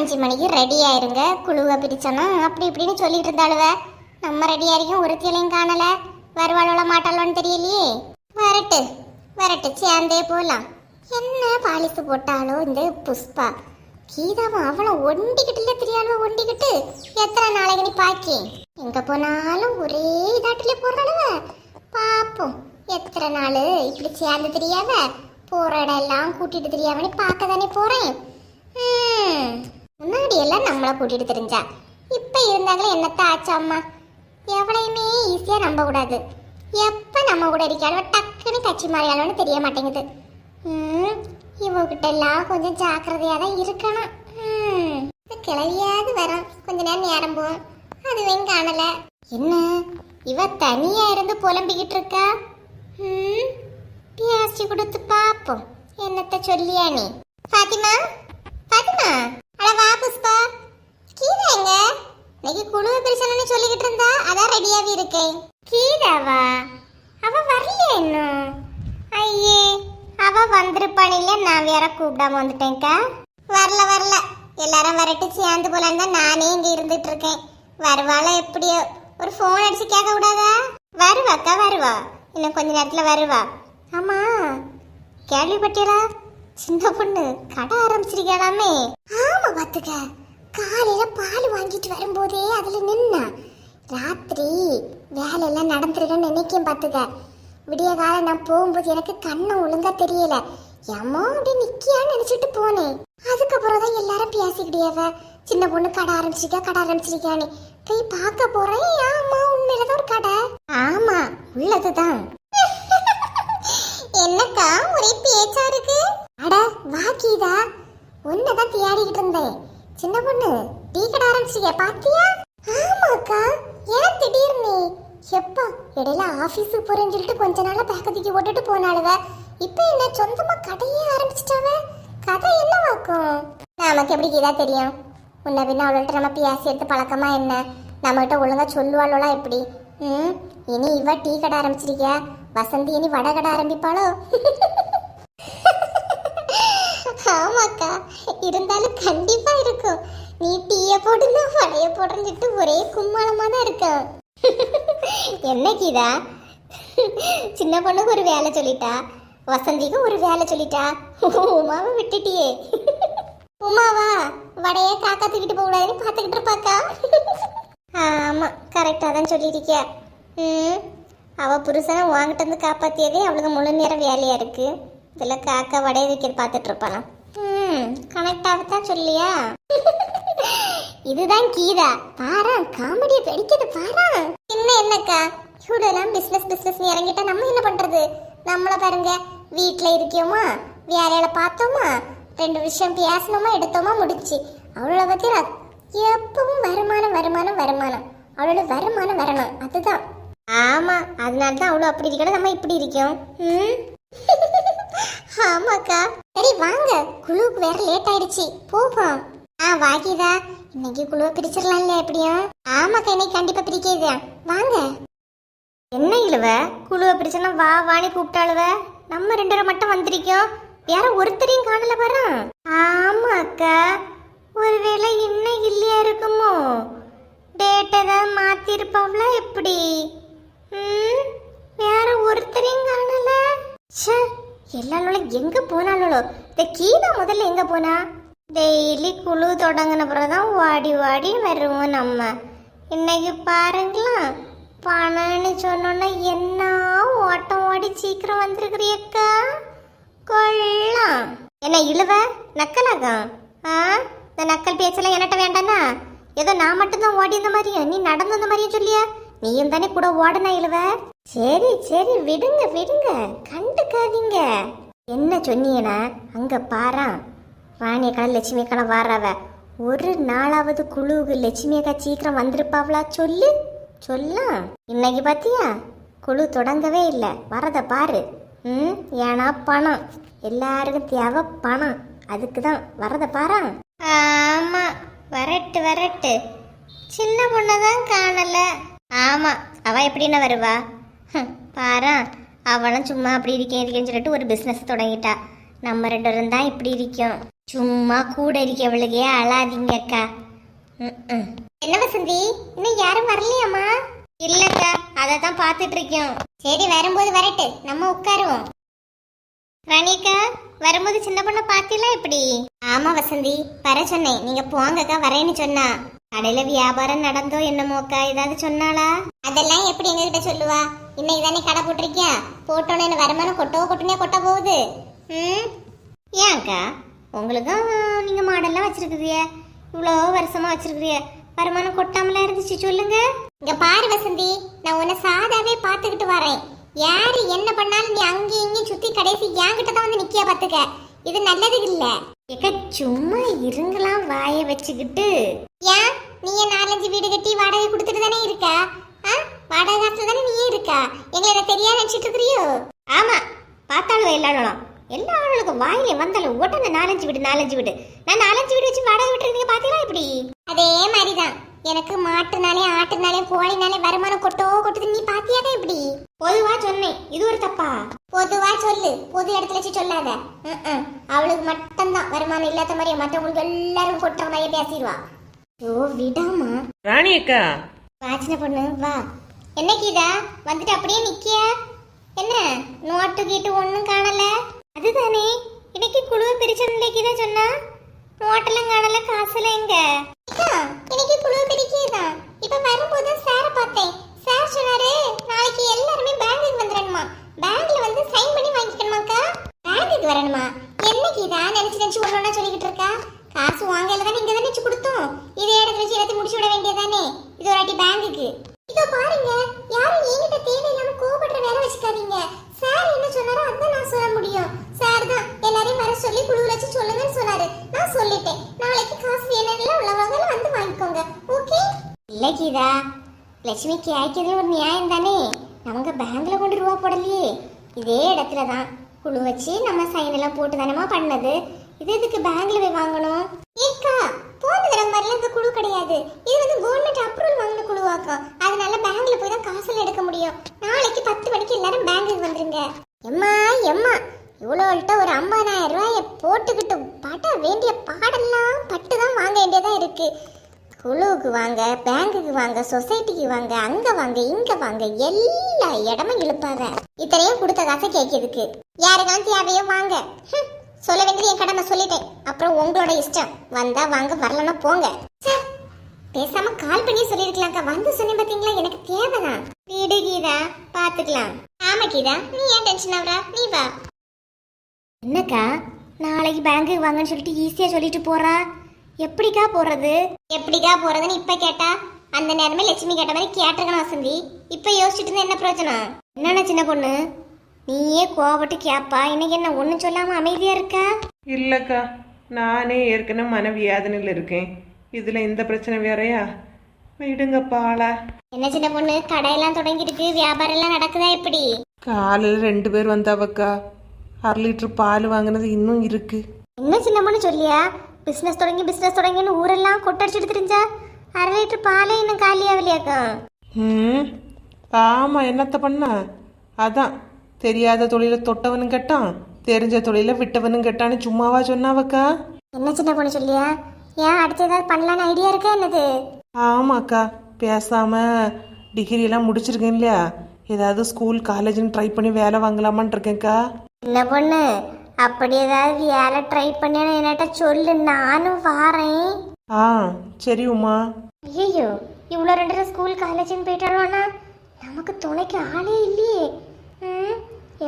அஞ்சு மணிக்கு ரெடி ஆயிருங்க. குழுவை பிரிச்சோன்னா அப்படி இப்படின்னு சொல்லிட்டு இருந்தாளுவ. நம்ம ரெடி ஆயிருக்கும் ஒருத்தியலையும் காணல. வருவாளோட மாட்டாளோன்னு தெரியலையே. வரட்டு. வரட்டு. சேர்ந்தே போலாம். என்ன பாலிசு போட்டாலோ இந்த புஷ்பா. கீதாவும் அவளை ஒண்டிக்கிட்டுல தெரியாளோ ஒண்டிக்கிட்டு எத்தனை நாளைக்கு நீ பாக்கி? எங்க போனாலும் ஒரே இதாட்டிலே போறாளுவ. பாப்போம். எத்தனை நாள்? இப்படி சேர்ந்து தெரியாத? போற இடம் எல்லாம் கூட்டிட்டு தெரியாமனு பார்க்க தானே போறேன். முன்னாடி எல்லாம் நம்மளை கூட்டிட்டு தெரிஞ்சா? இப்ப இருந்தாங்களே என்னத்த ஆச்சா அம்மா? எவளையுமே ஈஸியா நம்ப கூடாது எப்ப நம்ம கூட இருக்காளோ டக்குன்னு கட்சி மாறியாலும் தெரிய மாட்டேங்குது. ம், இவகிட்ட எல்லாம் கொஞ்சம் ஜாக்கிரதையா தான் இருக்கணும். ம், கிளவியாவது வரும். கொஞ்ச நேரம் நேரம் போகும் அதுவும் காணல. என்ன? இவ தனியா இருந்து புலம்பிக்கிட்டு இருக்கா? ம், பேசி கொடுத்து பாப்போம் என்னத்த சொல்லியா நீ? பாத்திமா பாத்திமா அட வா புஷ்பா. கீதா எங்க? இன்னைக்கு குழுவை பிரிச்சனு சொல்லிக்கிட்டு இருந்தா அதான் ரெடியாவே இருக்கேன். கீதாவா? அவ வரலையே இன்னும்? ஐயே அவ வந்திருப்பானில நான் வேற கூப்பிடாம வந்துட்டேன்க்கா. வரல வரல. எல்லாரும் வரட்டு சேர்ந்து போலான்னு தான் நானே இங்க இருந்துட்டு இருக்கேன் வருவாளா எப்படியோ? ஒரு ஃபோன் அடிச்சு கேட்க கூடாதா வருவாக்கா வருவா. இன்னும் கொஞ்ச நேரத்துல வருவா. ஆமா. கேள்விப்பட்டீரா சின்ன பொண்ணு கடை ஆரம்பிச்சிருக்கலாமே ஆமா பாத்துக்க. காலையில பால் வாங்கிட்டு வரும்போதே அதுல நின்னா. ராத்திரி வேலையெல்லாம் நடந்துருக்கன்னு நினைக்கும் பாத்துக்க. விடிய காலம் நான் போகும்போது எனக்கு கண்ணு ஒழுங்கா தெரியல. ஏம்மா அப்படி நிக்கியான்னு நினைச்சிட்டு போனேன் அதுக்கப்புறம் தான் எல்லாரும் பேசிக்கிட்டேவ சின்ன பொண்ணு கடை ஆரம்பிச்சிருக்கா கடை ஆரம்பிச்சிருக்கான்னு போய் பார்க்க போறேன். ஆமா உண்மையிலதான் ஒரு கடை? ஆமா உள்ளதுதான். என்னக்கா ஒரே பேச்சா இருக்கு? உன்னதான் தேடிக்கிட்டு இருந்தேன். சின்ன பொண்ணு டீ கடை ஆரம்பிச்சிருக்க பாத்தியா? ஆமாக்கா ஏன் திடீர்னு எப்பா இடையில ஆபீஸுக்கு போறேன்னு சொல்லிட்டு கொஞ்ச நாளா பேக்க தூக்கி போட்டுட்டு போனாளுவ. இப்போ என்ன சொந்தமா கடையே ஆரம்பிச்சிட்டாவ? கதை என்னவாக்கும்? நமக்கு எப்படி கீதா தெரியும்? முன்ன பின்ன அவள்கிட்ட நம்ம பேசி எடுத்து பழக்கமா என்ன? நம்மகிட்ட ஒழுங்கா சொல்லுவாளோலா எப்படி? ம் இனி இவ டீ கடை ஆரம்பிச்சிருக்கியா? வசந்தி இனி வடை கடை ஆரம்பிப்பாளோ? ஆமாக்கா. இருந்தாலும் கண்டிப்பா இருக்கும். நீ டீய போடுனா வடைய போடுறேன்னு ஒரே கும்மாளமா தான் இருக்கும் என்ன கீதா சின்ன பொண்ணுக்கு ஒரு வேலை சொல்லிட்டா. வசந்திக்கு ஒரு வேலை சொல்லிட்டா. உமாவை விட்டுட்டியே. உமாவா? வடைய காக்கா தூக்கிட்டு போக பார்த்துக்கிட்டு இருப்பாக்கா. ஆமாம் கரெக்டாக தான் சொல்லியிருக்க ம் அவள் புருஷனை வாங்கிட்டு வந்து காப்பாற்றியதே அவளுக்கு முழு நேரம் வேலையாக இருக்குது இதில் காக்கா வடைய வைக்கிறது பார்த்துட்டு இருப்பானா ம் கனெக்ட் தான் சொல்லியா? இதுதான் கீதா. பாரா காமெடியை படிக்கிறது பாரா. என்ன என்னக்கா? இவ்வளோலாம் பிஸ்னஸ் பிஸ்னஸ் இறங்கிட்டா நம்ம என்ன பண்றது? நம்மள பாருங்க. வீட்டில் இருக்கோமா வேலையில பார்த்தோமா? ரெண்டு விஷயம் பேசணுமா எடுத்தோமா முடிச்சு அவளோட பத்தி எப்பவும் வருமானம் வருமானம் வருமானம். அவளோட வருமானம் வரணும். அதுதான். ஆமா அதனால தான் அவ்வளோ அப்படி இருக்கணும் நம்ம இப்படி இருக்கோம். ம்? ஆமாக்கா. சரி வாங்க. குழுவுக்கு வேற லேட் ஆயிடுச்சு. போவோம். ஆ வாகிதா. இன்னைக்கு குழுவை பிரிச்சிடலாம்ல எப்படியும்? ஆமாக்கா இன்னைக்கு கண்டிப்பா பிரிக்கிறது வாங்க. என்ன இழுவ? குழுவை பிரிச்சனா வா வாணி கூப்பிட்டாளுவ? நம்ம ரெண்டு பேரும் மட்டும் வந்திருக்கோம். வேற ஒருத்தரையும் காணல பாரு. ஆமா அக்கா ஒருவேளை இன்னும் இல்லையா இருக்குமோ? டேட் ஏதாவது மாத்தி எப்படி? ம்? எல்லாரும் எங்க போனாலும் இந்த கீதா முதல்ல எங்க போனா? டெய்லி குழு தொடங்கின பிறகுதான் வாடி வாடி வருவோம் நம்ம. இன்னைக்கு பாருங்களா பணம்னு சொன்னோன்னா என்ன ஓட்டம் ஓடி சீக்கிரம் வந்திருக்கிறியக்கா கொள்ளலாம். என்ன இழுவ? நக்கலாகா ஆ? இந்த நக்கல் பேச்செல்லாம் என்கிட்ட வேண்டானா ஏதோ நான் மட்டும்தான் ஓடி இந்த மாதிரியும் நீ நடந்து இந்த மாதிரியும் சொல்லியா? நீயும் தானே கூட ஓடனா இழுவ? சரி சரி விடுங்க விடுங்க. கண்டுக்காதீங்க. என்ன சொன்னீங்கன்னா அங்க பாரா. ராணியக்கா லட்சுமி அக்கா வாராவ. ஒரு நாளாவது குழுவுக்கு லட்சுமியக்கா சீக்கிரம் வந்திருப்பாவளா? சொல்லு. சொல்லலாம் இன்னைக்கு பாத்தியா? குழு தொடங்கவே இல்லை. வரத பாரு. ம் ஏன்னா பணம். எல்லாருக்கும் தேவை பணம். அதுக்கு தான் வரத பாரா. ஆமா. வரட்டு வரட்டு. சின்ன பொண்ணை தான் காணல. ஆமா. அவ எப்படின்னு வருவா? பாரா அவளும் சும்மா அப்படி இருக்கேன் இருக்கேன்னு சொல்லிட்டு ஒரு பிஸ்னஸ் தொடங்கிட்டா. நம்ம ரெண்டு பேரும் தான் இப்படி இருக்கோம். சும்மா கூட இருக்கவளுக்கே அழாதீங்க அக்கா. என்ன வசந்தி? இன்னும் யாரும் வரலையாம்மா? இல்லக்கா அதை தான் பார்த்துட்டு இருக்கோம். சரி வரும்போது வரட்டு. நம்ம உட்காருவோம். ரணிகா வரும்போது சின்ன பொண்ணை பார்த்தீங்களா எப்படி? ஆமா வசந்தி வர சொன்னேன். நீங்க போங்கக்கா வரேன்னு சொன்னா. கடையில வியாபாரம் நடந்தோ என்னமோக்கா ஏதாவது சொன்னாளா? அதெல்லாம் எப்படி எங்ககிட்ட சொல்லுவா? இன்னைக்கு தானே கடை போட்டிருக்கியா? போட்டோன்னு என்ன வருமானம் கொட்டவோ கொட்டுனே கொட்ட போகுது? ம்? ஏன்க்கா உங்களுக்கும் நீங்க மாடல்லாம் வச்சிருக்குறிய இவ்வளோ வருஷமா வச்சிருக்கிறிய வருமானம் கொட்டாமலாம் இருந்துச்சு சொல்லுங்க. இங்க பாரு வசந்தி நான் உன்னை சாதாவே பார்த்துக்கிட்டு வரேன். யாரு என்ன பண்ணாலும் நீ அங்கேயும் இங்கேயும் சுத்தி கடைசி என்கிட்ட தான் வந்து நிக்கியா பாத்துக்க. இது நல்லது இல்ல. ஏக்க சும்மா இருங்கலாம் வாயை வச்சுக்கிட்டு. ஏன்? நீ நாலஞ்சு வீடு கட்டி வாடகை கொடுத்துட்டு தானே இருக்க? ஆ? வாடகை காசுல தானே நீ இருக்க? எங்களை இதை தெரியா நினைச்சிட்டு இருக்கிறியோ? ஆமா பார்த்தாலும் எல்லாரும். எல்லா ஆளுக்கும் வாயிலே வந்தாலும் உடனே நாலஞ்சு வீடு நாலஞ்சு வீடு. நான் நாலஞ்சு வீடு வச்சு வாடகை விட்டுருந்தீங்க பாத்தீங்களா இப்படி? அதே மாதிரிதான். எனக்கு மாட்டுனாலே ஆட்டுனாலே கோழினாலே வருமானம் கொட்டோ கொட்டுது. நீ பாத்தியாதான் இப்படி? பொதுவா சொன்னேன். இது ஒரு தப்பா? பொதுவா சொல்லு. பொது இடத்துல வச்சு சொல்லாத. அவளுக்கு மட்டும்தான். வருமானம் இல்லாத மாதிரி மற்றவங்களுக்கு எல்லாரும் கொட்டுற மாதிரி பேசிடுவா. ஓ விடாமா? ராணி அக்கா. வாச்சின பொண்ணு வா. என்ன கீதா? வந்துட்டு அப்படியே நிக்கிய? என்ன? நோட்டு கீட்டு ஒண்ணும் காணல? அதுதானே. இன்னைக்கு குழுவை பிரிச்சதுல கீதா சொன்னா. நோட்டெல்லாம் காணல காசுல எங்க இன்னைக்கு குழுவை பிரிக்கதான் இப்ப வரும்போது சார பார்த்தேன் சார் சொன்னாரு நாளைக்கு எல்லாருமே பேங்குக்கு வந்துடணுமா பேங்க்ல வந்து சைன் பண்ணி வாங்கிக்கணுமாக்கா பேங்குக்கு வரணுமா என்ன கீதா நினைச்சு நினைச்சு ஒண்ணு சொல்லிக்கிட்டு இருக்கா காசு வாங்கல தானே இங்க தானே வச்சு கொடுத்தோம் இதே இடத்துல வச்சு எல்லாத்தையும் முடிச்சு விட வேண்டியதானே இது ஒரு வாட்டி பேங்குக்கு இதோ பாருங்க யாரும் என்கிட்ட தேவையில்லாம கோபப்படுற வேலை வச்சுக்காதீங்க சார் என்ன சொன்னாரோ அதான் நான் சொல்ல முடியும் சார் தான் எல்லாரையும் வர சொல்லி குழு வச்சு சொல்லுங்கன்னு சொன்னாரு நான் சொல்லிட்டேன் நாளைக்கு காசு வேணும்ல உள்ளவங்க வந்து வாங்கிக்கோங்க ஓகே இல்ல கீதா? லட்சுமி கேட்கறது ஒரு நியாயம் தானே? நமக்கு பேங்க்ல கொண்டு ரூபா போடலையே. இதே இடத்துல தான். குழு வச்சு நம்ம சைன் எல்லாம் போட்டு தானமா பண்ணது. இது எதுக்கு பேங்க்ல போய் வாங்கணும்? ஏக்கா போன தடவை மாதிரிலாம் இந்த குழு கிடையாது. இது வந்து கவர்மெண்ட் அப்ரூவல் வாங்கின குழுவாக்கும். அதனால பேங்க்ல போய் தான் காசுல எடுக்க முடியும். நாளைக்கு பத்து மணிக்கு எல்லாரும் பேங்குக்கு வந்துருங்க. எம்மா எம்மா. இவ்வளோல்ட்ட ஒரு ஐம்பதாயிரம் ரூபாயை போட்டுக்கிட்டு பட வேண்டிய பாடெல்லாம் பட்டு தான் வாங்க வேண்டியதாக இருக்குது குழுவுக்கு வாங்க பேங்குக்கு வாங்க சொசைட்டிக்கு வாங்க அங்க வாங்க இங்க வாங்க எல்லா இடமும் இழுப்பாங்க. இத்தனையும் கொடுத்த காசை கேட்கறதுக்கு. யாருக்கான தேவையோ வாங்க. சொல்ல வேண்டியது என் கடமை சொல்லிட்டேன். அப்புறம் உங்களோட இஷ்டம். வந்தா வாங்க வரலன்னா போங்க. பேசாம கால் பண்ணி சொல்லிருக்கலாம்க்கா. வந்து சொன்னேன் பாத்தீங்களா? எனக்கு தேவைதான். வீடு கீதா பாத்துக்கலாம். ஆமா கீதா நீ ஏன் டென்ஷன் ஆகுறா? நீ வா. என்னக்கா? நாளைக்கு பேங்குக்கு வாங்கன்னு சொல்லிட்டு ஈஸியா சொல்லிட்டு போறா? எப்படிக்கா போறது? எப்படிக்கா போறதுன்னு இப்ப கேட்டா? அந்த நேரமே லட்சுமி கேட்ட மாதிரி கேட்டிருக்கணும் வசந்தி. இப்ப யோசிச்சுட்டு இருந்தா என்ன பிரயோஜனம்? என்னண்ணா சின்ன பொண்ணு? நீயே கோவப்பட்டு கேப்பா. இன்னைக்கு என்ன ஒண்ணும் சொல்லாம அமைதியா இருக்கா? இல்லைக்கா நானே ஏற்கனவே மனவியாதனையில் இருக்கேன். இதில் இந்த பிரச்சனை வேறயா? விடுங்கப்பா ஆளா. என்ன சின்ன பொண்ணு கடையெல்லாம் தொடங்கிருக்கு வியாபாரம் எல்லாம் நடக்குதா எப்படி? காலையில் ரெண்டு பேர் வந்தாவக்கா. அரை லிட்டர் பால் வாங்கினது இன்னும் இருக்கு. என்ன சின்ன பொண்ணு சொல்லியா? பிசினஸ் தொடங்கி பிசினஸ் தொடங்கின்னு ஊரெல்லாம் கொட்டடிச்சிட்டு தெரிஞ்சா? அரை லிட்டர் பாலே இன்னும் காலியாகலையாக்கா? ம் ஆமாம் என்னத்த பண்ண? அதான் தெரியாத தொழிலை தொட்டவனும் கெட்டான் தெரிஞ்ச தொழிலை விட்டவனும் கெட்டான்னு சும்மாவா சொன்னாவக்கா? என்ன சின்ன பொண்ணு சொல்லியா? ஏன் அடுத்து ஏதாவது பண்ணலான்னு ஐடியா இருக்கா என்னது? ஆமாக்கா பேசாம டிகிரி எல்லாம் முடிச்சிருக்கேன் இல்லையா? ஏதாவது ஸ்கூல் காலேஜ்னு ட்ரை பண்ணி வேலை வாங்கலாமான்னு இருக்கேன்க்கா. என்ன பொண்ணு அப்படி ஏதாவது வேலை ட்ரை பண்ணி என்கிட்ட சொல்லு நானும் வாரேன். ஆ சரி உமா. ஐயோ இவ்வளோ ரெண்டு ஸ்கூல் காலேஜ்னு போயிட்டாலோனா நமக்கு துணைக்கு ஆளே இல்லையே. ம்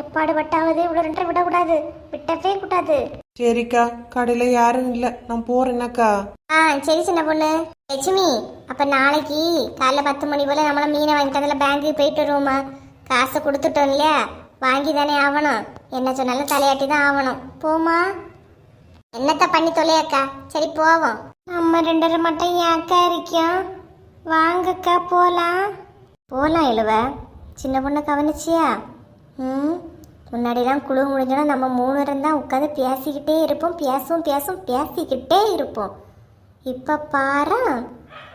எப்பாடு பட்டாவது இவ்வளோ ரெண்டரை விடக்கூடாது விட்டவே கூடாது. சரிக்கா கடையில் யாரும் இல்லை. நான் போறேன்னாக்கா ஆ சரி சின்ன பொண்ணு. லட்சுமி அப்ப நாளைக்கு காலைல பத்து மணி போல நம்மள மீனை வாங்கிட்டு அதில் பேங்க்குக்கு போயிட்டு வருவோமா காசை கொடுத்துட்டோம் இல்லையா? வாங்கி தானே ஆகணும். என்ன சொன்னாலும் தலையாட்டி தான் ஆகணும் போமா என்னத்த பண்ணி தொலையாக்கா சரி போவோம். நம்ம ரெண்டரை மட்டும் ஏன் அக்கா இருக்கோம் வாங்கக்கா போலாம். போகலாம் இழுவ. சின்ன பொண்ணை கவனிச்சியா? ம். முன்னாடிலாம் குழு முடிஞ்சோன்னா நம்ம மூணு பேரும் தான் உட்காந்து பேசிக்கிட்டே இருப்போம். பேசும் பேசும் பேசிக்கிட்டே இருப்போம். இப்போ பாரு.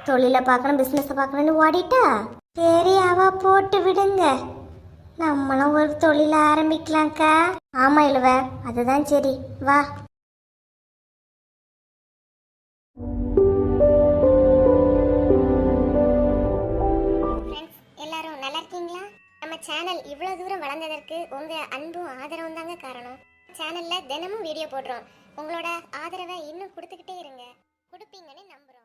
தொழிலை பார்க்கணும் பிஸ்னஸை பார்க்கணும்னு ஓடிட்டா? சரி அவ போட்டு விடுங்க. நம்மளும் ஒரு தொழில ஆரம்பிக்கலாம்க்கா. ஆமா இழுவ. அதுதான் சரி. வா. நல்லா இருக்கீங்களா? நம்ம சேனல் இவ்வளவு தூரம் வளர்ந்ததற்கு உங்கள் அன்பும் ஆதரவும் தாங்க காரணம். சேனல்ல தினமும் வீடியோ போடுறோம். உங்களோட ஆதரவை இன்னும் கொடுத்துக்கிட்டே இருங்க. கொடுப்பீங்கன்னு நம்புறோம்.